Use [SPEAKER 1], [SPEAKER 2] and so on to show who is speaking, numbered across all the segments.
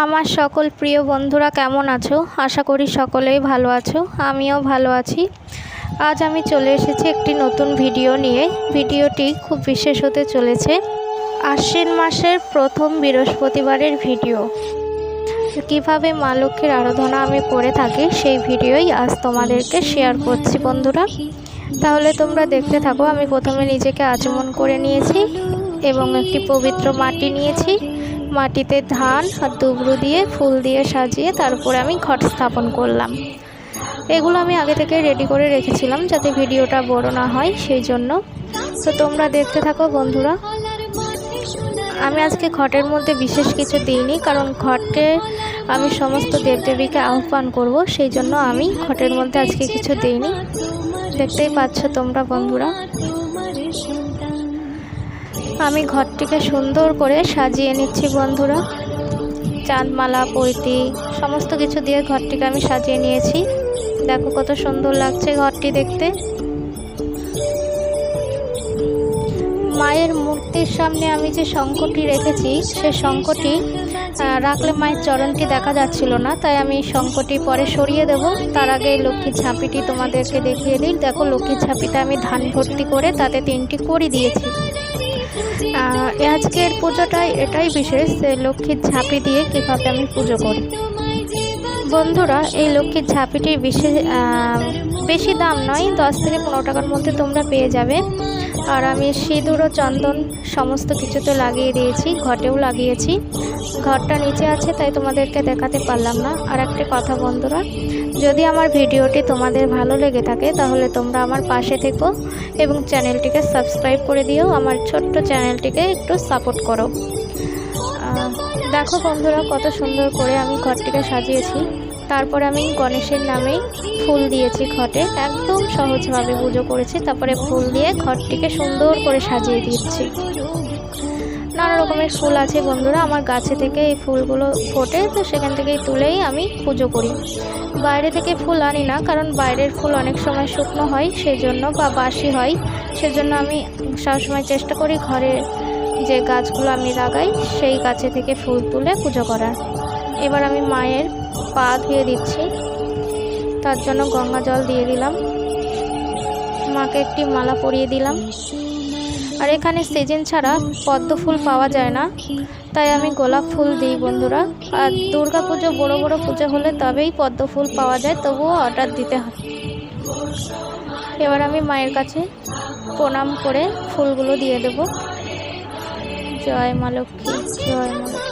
[SPEAKER 1] আমার সকল প্রিয় বন্ধুরা কেমন আছো? আশা করি সকলেই ভালো আছো। আমিও ভালো আছি। আজ আমি চলে এসেছি একটি নতুন ভিডিও নিয়ে। ভিডিওটি খুব বিশেষ হতে চলেছে আশ্বিন মাসের প্রথম বৃহস্পতিবারের ভিডিও। কীভাবে মা লক্ষ্মীর আরাধনা আমি করে থাকি সেই ভিডিওই আজ তোমাদেরকে শেয়ার করছি বন্ধুরা। তাহলে তোমরা দেখতে থাকো, আমি প্রথমে নিজেকে আচমন করে নিয়েছি এবং একটি পবিত্র মাটি নিয়েছি। মাটিতে ধান আর দুবরু দিয়ে ফুল দিয়ে সাজিয়ে তারপরে আমি ঘট স্থাপন করলাম। এগুলো আমি আগে থেকে রেডি করে রেখেছিলাম যাতে ভিডিওটা বড় না হয়, সেই জন্য। তো তোমরা দেখতে থাকো বন্ধুরা। আমি আজকে ঘটের মধ্যে বিশেষ কিছু দিইনি, কারণ ঘটে আমি সমস্ত দেবদেবীকে আহ্বান করব, সেই জন্য আমি ঘটের মধ্যে আজকে কিছু দিইনি। দেখতেই পাচ্ছ তোমরা বন্ধুরা। আমি ঘরটিকে সুন্দর করে সাজিয়ে নিচ্ছি বন্ধুরা। চাঁদমালা পৈতি সমস্ত কিছু দিয়ে ঘরটিকে আমি সাজিয়ে নিয়েছি। দেখো কত সুন্দর লাগছে ঘরটি দেখতে। মায়ের মূর্তির সামনে আমি যে শঙ্কটি রেখেছি, সে শঙ্কটি রাখলে মায়ের চরণটি দেখা যাচ্ছিল না, তাই আমি শঙ্কটি পরে সরিয়ে দেব। তার আগে লক্ষ্মীর ঝাঁপিটি তোমাদেরকে দেখিয়ে দিই। দেখো লক্ষ্মীর ঝাঁপিতে আমি ধান ভর্তি করে তাতে তিনটি করি দিয়েছি। আজকের পুজোটাই এটাই বিশেষ যে লক্ষ্মীর ঝাঁপি দিয়ে কীভাবে আমি পুজো করি। বন্ধুরা, এই লক্ষ্মীর ঝাঁপিটির বিশেষ বেশি দাম নয়, দশ থেকে পনেরো টাকার মধ্যে তোমরা পেয়ে যাবে। আর আমি সিঁদুর ও চন্দন সমস্ত কিছুতে লাগিয়ে দিয়েছি, ঘটেও লাগিয়েছি। ঘরটা নিচে আছে, তাই তোমাদেরকে দেখাতে পারলাম না। আর একটা কথা বন্ধুরা, যদি আমার ভিডিওটি তোমাদের ভালো লেগে থাকে, তাহলে তোমরা আমার পাশে থেকো এবং চ্যানেলটিকে সাবস্ক্রাইব করে দিও, আমার ছোট্ট চ্যানেলটিকে একটু সাপোর্ট করো। দেখো বন্ধুরা, কত সুন্দর করে আমি ঘরটিকে সাজিয়েছি। তারপরে আমি গণেশের নামেই ফুল দিয়েছি ঘটে। একদম সহজভাবে পুজো করেছি। তারপরে ফুল দিয়ে ঘরটিকে সুন্দর করে সাজিয়ে দিচ্ছি নানা রকমের ফুল আছে বন্ধুরা। আমার গাছে থেকে এই ফুলগুলো ফোটে, তো সেখান থেকেই তুলেই আমি পুজো করি। বাইরে থেকে ফুল আনি না, কারণ বাইরের ফুল অনেক সময় শুকনো হয়, সেজন্য বা বাসি হয়। সেজন্য আমি সবসময় চেষ্টা করি ঘরে যে গাছগুলো আমি লাগাই, সেই গাছে থেকে ফুল তুলে পুজো করার। এবার আমি মায়ের পা ধুয়ে দিচ্ছি। তার জন্য গঙ্গা জল দিয়ে দিলাম। মাকে একটি মালা পরিয়ে দিলাম। আর এখানে সিজন ছাড়া পদ্ম ফুল পাওয়া যায় না। তাই আমি গোলাপ ফুল দিই বন্ধুরা। আর দুর্গা পুজো বড়ো বড়ো পুজো হলে তবেই পদ্ম ফুল পাওয়া যায়, তবুও অর্ডার দিতে হয়। এবার আমি মায়ের কাছে প্রণাম করে ফুলগুলো দিয়ে দেব। জয় মা লক্ষ্মী, জয় মা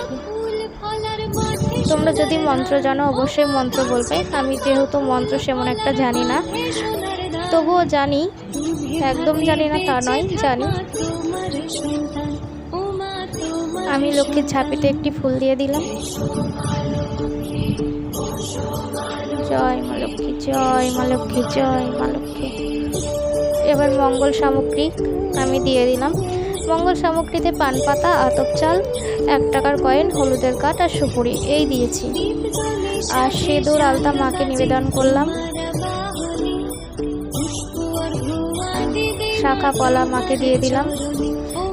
[SPEAKER 1] তোমরা যদি মন্ত্র জানো, অবশ্যই মন্ত্র বলবে। আমি যেহেতু মন্ত্র সেমন একটা জানি না, তবুও জানি, একদম জানি না তা নয়, জানি। আমি লক্ষ্মীর ঝাঁপিতে একটি ফুল দিয়ে দিলাম। জয় মা লক্ষ্মী, জয় মা লক্ষ্মী, জয় মা লক্ষ্মী। এবার মঙ্গল সামগ্রী আমি দিয়ে দিলাম। মঙ্গল সামগ্রীতে পান পাতা, আতপ চাল, এক টাকার কয়েন, হলুদের কাঠ আর সুপুরি, এই দিয়েছি। আর সিঁদুর আলতা মাকে নিবেদন করলাম। শাখা পলা মাকে দিয়ে দিলাম।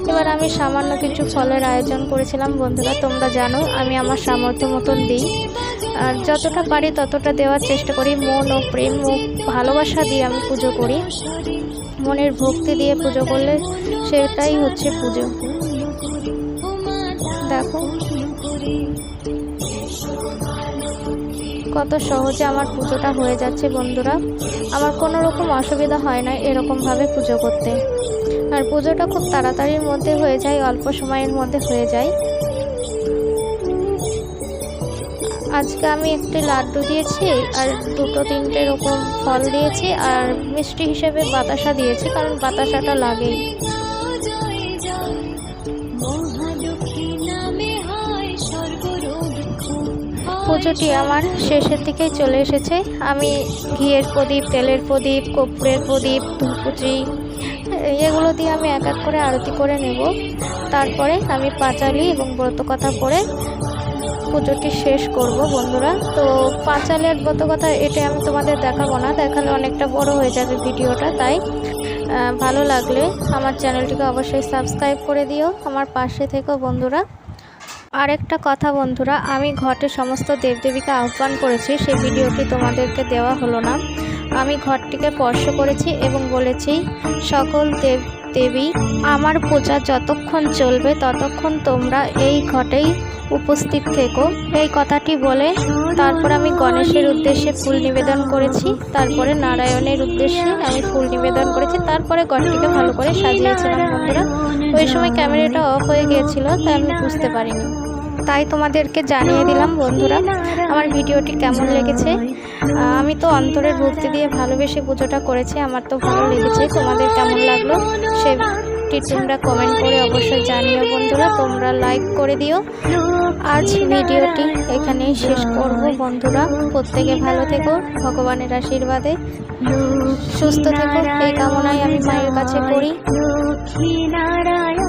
[SPEAKER 1] এবার আমি সামান্য কিছু ফলের আয়োজন করেছিলাম, বন্ধুরা, তোমরা জানো, আমি আমার সামর্থ্য মতন দিই। আর যতটা পারি ততটা দেওয়ার চেষ্টা করি। মন ও প্রেম ও ভালোবাসা দিয়ে আমি পুজো করি। মনের ভক্তি দিয়ে পুজো করলে সেটাই হচ্ছে পুজো। দেখো। কত সহজে আমার পুজোটা হয়ে যাচ্ছে বন্ধুরা। আমার কোনো রকম অসুবিধা হয় না এরকমভাবে পুজো করতে। আর পুজোটা খুব তাড়াতাড়ির মধ্যে হয়ে যায়, অল্প সময়ের মধ্যে হয়ে যায়। আজকে আমি একটি লাড্ডু দিয়েছি আর দুটো তিনটে রকম ফল দিয়েছি আর মিষ্টি হিসেবে বাতাসা দিয়েছি, কারণ বাতাসাটা লাগেই। পুজোটি আমার শেষের দিকে চলে এসেছে। আমি ঘিয়ের প্রদীপ, তেলের প্রদীপ, কর্পূরের প্রদীপ ধূপচি এগুলো দিয়ে আমি এক এক করে আরতি করে নেব। তারপরে আমি পাঁচালি এবং ব্রতকথা পড়ে পুজোটি শেষ করব, বন্ধুরা। তো পাঁচালের গত কথা, এটা আমি তোমাদের দেখাবো না। দেখালে অনেকটা বড় হয়ে যাবে ভিডিওটা, তাই ভালো লাগলে আমার চ্যানেলটিকে অবশ্যই সাবস্ক্রাইব করে দিও। আমার পাশে থেকো, বন্ধুরা। আরেকটা কথা, বন্ধুরা, আমি ঘটে সমস্ত দেবদেবীকে আহ্বান করেছি সেই ভিডিওটি তোমাদেরকে দেওয়া হলো না। আমি ঘরটিকে স্পর্শ করেছি এবং বলেছি, সকল দেব দেবী, আমার পূজা যতক্ষণ চলবে ততক্ষণ তোমরা এই ঘটেই উপস্থিত থেকো। এই কথাটি বলে তারপর আমি গণেশের উদ্দেশ্যে ফুল নিবেদন করেছি, তারপরে নারায়ণের উদ্দেশ্যে আমি ফুল নিবেদন করেছি, তারপরে ঘরটিকে ভালো করে সাজিয়েছিলাম বন্ধুরা। ওই সময় ক্যামেরাটা অফ হয়ে গিয়েছিল, তাই আমি বুঝতে পারিনি। তাই তোমাদেরকে জানিয়ে দিলাম, বন্ধুরা, আমার ভিডিওটি কেমন লেগেছে। আমি তো অন্তরের ভক্তি দিয়ে ভালোবেসে পুজোটা করেছি, আমার তো ভালো লেগেছে। তোমাদের কেমন লাগল সেটি তোমরা কমেন্ট করে অবশ্যই জানিও, বন্ধুরা, তোমরা লাইক করে দিও। আজ ভিডিওটি এখানেই শেষ করব, বন্ধুরা, প্রত্যেকে ভালো থেকো, ভগবানের আশীর্বাদে। সুস্থ থেকো, এই কামনাই আমি মায়ের কাছে করি।
[SPEAKER 2] নারায়ণ